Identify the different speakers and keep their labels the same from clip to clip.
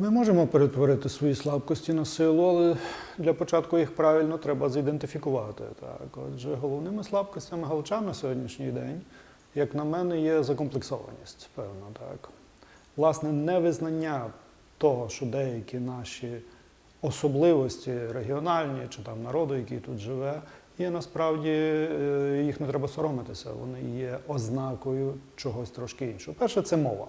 Speaker 1: Ми можемо перетворити свої слабкості на силу, але для початку їх правильно треба зідентифікувати. Так, отже, головними слабкостями галичан на сьогоднішній день, як на мене, є закомплексованість, певно, так. Власне, невизнання того, що деякі наші особливості регіональні чи там народу, який тут живе, є насправді е, їх не треба соромитися. Вони є ознакою чогось трошки іншого. Перше, це мова.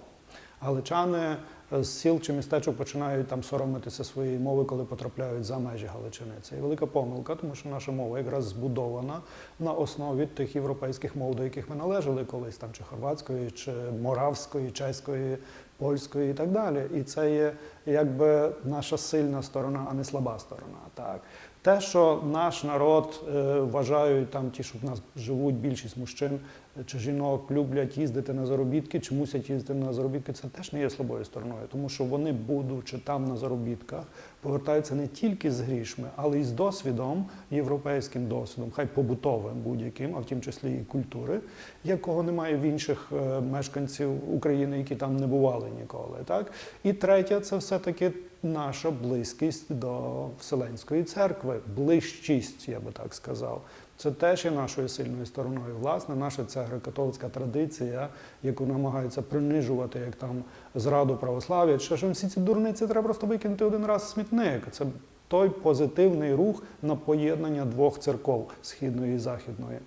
Speaker 1: Галичани з сіл чи містечок починають там соромитися своєї мови, коли потрапляють за межі Галичини. Це є велика помилка, тому що наша мова якраз збудована на основі тих європейських мов, до яких ми належали колись, там чи хорватської, чи моравської, чеської, польської і так далі. І це є якби наша сильна сторона, а не слаба сторона. Так. Те, що наш народ е, вважають там ті, що в нас живуть більшість мужчин е, чи жінок, люблять їздити на заробітки, чи мусять їздити на заробітки, це теж не є слабою стороною, тому що вони, будучи там на заробітках, повертаються не тільки з грішми, але й з досвідом, європейським досвідом, хай побутовим будь-яким, а в тім числі і культури, якого немає в інших е, мешканців України, які там не бували ніколи. Так? І третє, це все-таки наша близькість до Вселенської церкви, ближчість, я би так сказав. Це теж є нашою сильною стороною. Власне, наша ця греко-католицька традиція, яку намагаються принижувати як там зраду православ'я. Що всі ці дурниці треба просто викинути один раз в смітник. Це той позитивний рух на поєднання двох церков східної і західної.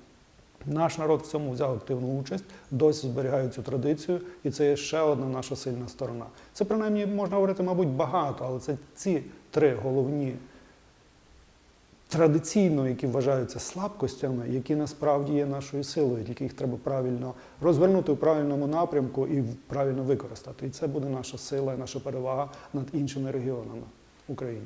Speaker 1: Наш народ в цьому взяв активну участь, досі зберігає цю традицію, і це є ще одна наша сильна сторона. Це принаймні можна говорити, мабуть, багато, але це ці три головні традиційно, які вважаються слабкостями, які насправді є нашою силою, тільки їх треба правильно розвернути в правильному напрямку і правильно використати. І це буде наша сила, і наша перевага над іншими регіонами України.